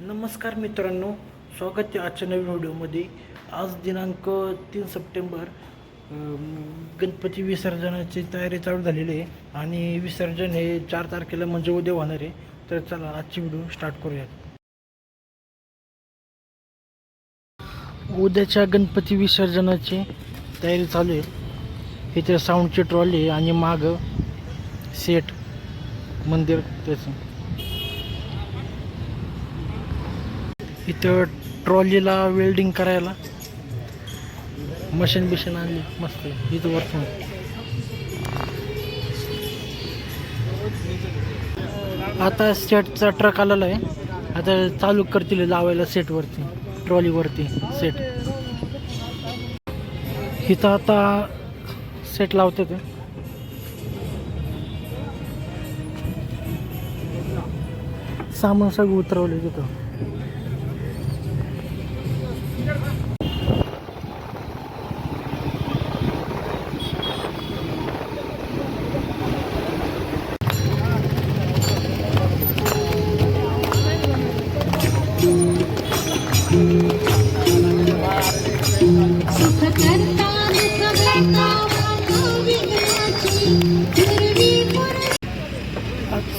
नमस्कार मित्रांनो स्वागत आहे आजच्या नवीन व्हिडिओमध्ये. आज दिनांक तीन सप्टेंबर गणपती विसर्जनाची तयारी चालू झालेली आहे आणि विसर्जन हे चार तारखेला म्हणजे उद्या होणार आहे. तर चला आजची व्हिडिओ स्टार्ट करूयात. उद्याच्या गणपती विसर्जनाची तयारी चालू आहे. इथे साऊंडची ट्रॉली आणि मागं सेट मंदिर त्याचं. इथं ट्रॉलीला वेल्डिंग करायला. मशीन बिशीन आणली. मस्त. इथं वरतून आता सेटचा ट्रक आलेला आहे. आता चालू करतील लावायला सेटवरती ट्रॉलीवरती सेट इथं आता सेट लावते ते. सामान सगळं उतरवले तिथं.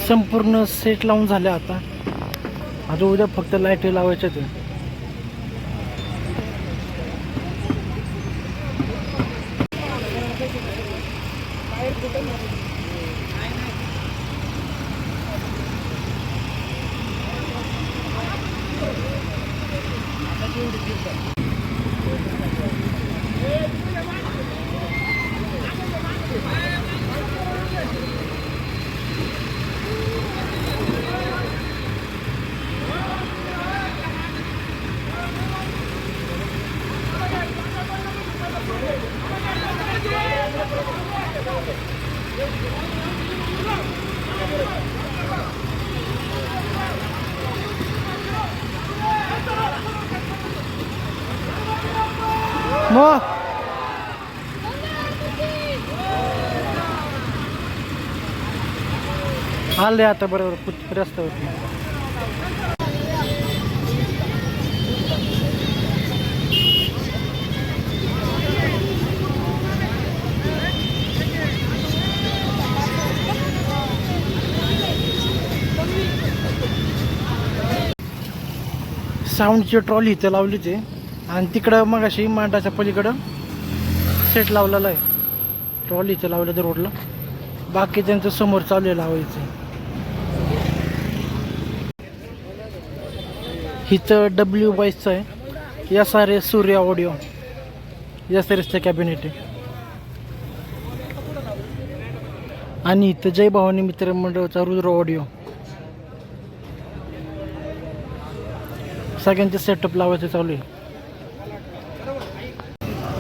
संपूर्ण सेट लावून झाले आता. आता उद्या फक्त लाइट लावायच्या ते मग आले आता बरोबर पुत- रस्त्यावरती साऊंडची ट्रॉली इथं लावली ते आणि तिकडं मग अशी मांडाच्या पलीकडं सेट लावलेला आहे. ट्रॉलीचं लावलं तर रोडला. बाकी त्यांचं समोर चालू आहे लावायचं इथं डब्ल्यू बाईसचं आहे. S R S Surya audio S R एसचं कॅबिनेट आहे. आणि इथं जय भवानी मित्र मंडळाचा रुद्र ऑडिओ सगळ्यांचे सेटअप लावायचं चालू आहे.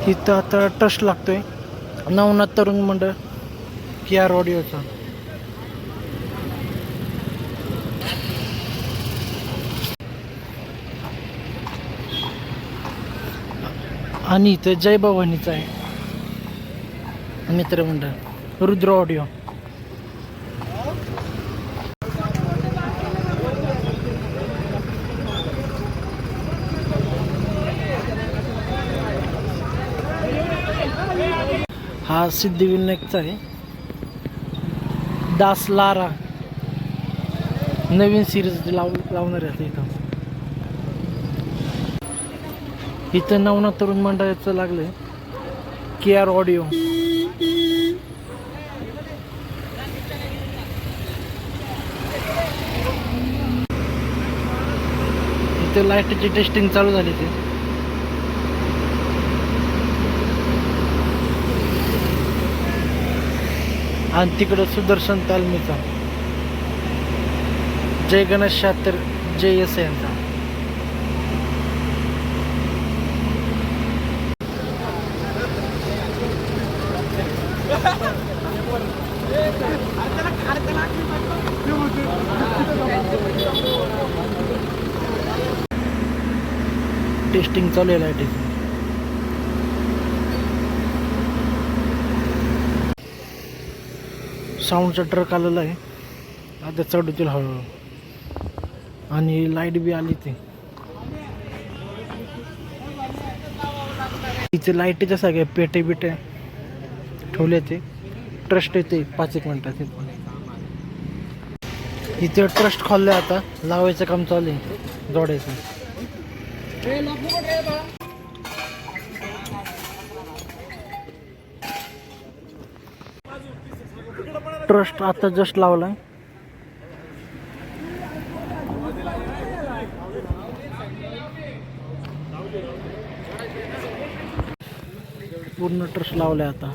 इथं आता ट्रस्ट लागतोय. नवनाथ तरुण मंडळ के आर ऑडिओचा आणि इथं जय भवानीचा आहे. मित्रमंडळ रुद्र ऑडिओ हा सिद्धिविनायकचा आहे. दास लारा. नवीन सिरीज लाव लावणार आहे इथं. इथं नवना तरुण मंडळाचं लागलंय. के आर ऑडिओ इथं लाईटची टेस्टिंग चालू झाली ते आणि तिकडं सुदर्शन तालमीचा. जय गणेश शास्त्र जय एस यांचा टेस्टिंग चालू आहे लाईटीचं साऊंडचा ट्रक आलेला आहे. आता चढवतील हळूहळू. आणि लाइट बी आली ते. इथे लाईटीच्या सगळ्या पेटे बिटे ठेवले ते. ट्रस्ट येते. पाच एक मिनटात इथे ट्रस्ट खोलले आता. लावायचं काम चालू आहे. जोडायचं. ट्रस्ट आता जस्ट लावलाय. पूर्ण ट्रस्ट लावलाय आता.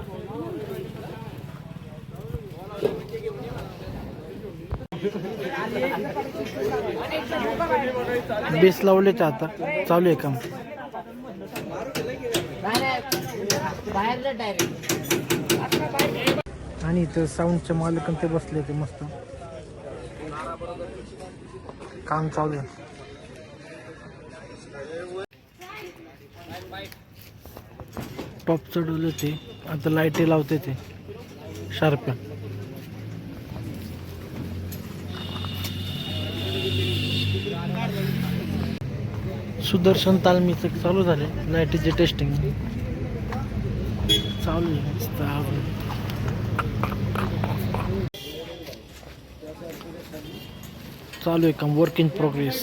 बेस लावलेच आता. चालू आहे काम. आणि इथं साऊंडचे मालक ते बसले ते मस्त. काम चालू आहे. टॉप चढवले ते. आता लाईटे लावते ते. शार्प्या सुदर्शन तालमीचं चालू झाले. लाईटीचे टेस्टिंग चालू आहे मस्त आवडलं. चालू आहे काम वर्क इन प्रोग्रेस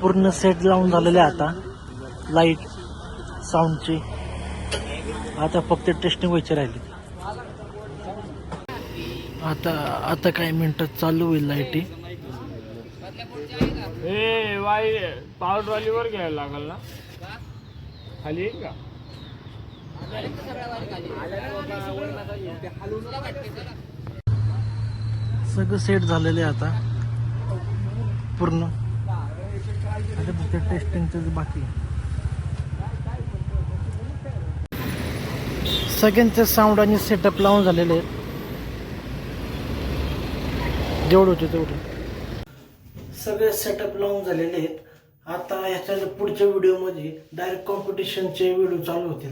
पूर्ण सेट लावून झालेले आहे आता लाइट साऊंडची आता फक्त टेस्टिंग व्हायची राहिली. आता आता काही मिनिटात चालू होईल लाईटी हे वाई पावर ट्रॉलीवर घ्यायला लागल ना? खाली येईल का? सगळं सेट झालेलं आहे आता. पूर्ण. आता फक्त टेस्टिंगचं बाकी सगळ्यांचे साऊंड आणि सेटअप लावून झालेले आहेत जेवढं होते तेवढे. सगळे सेटअप लावून झालेले आहेत आता ह्याच्या पुढच्या व्हिडिओमध्ये डायरेक्ट कॉम्पिटिशनचे व्हिडिओ चालू होतील.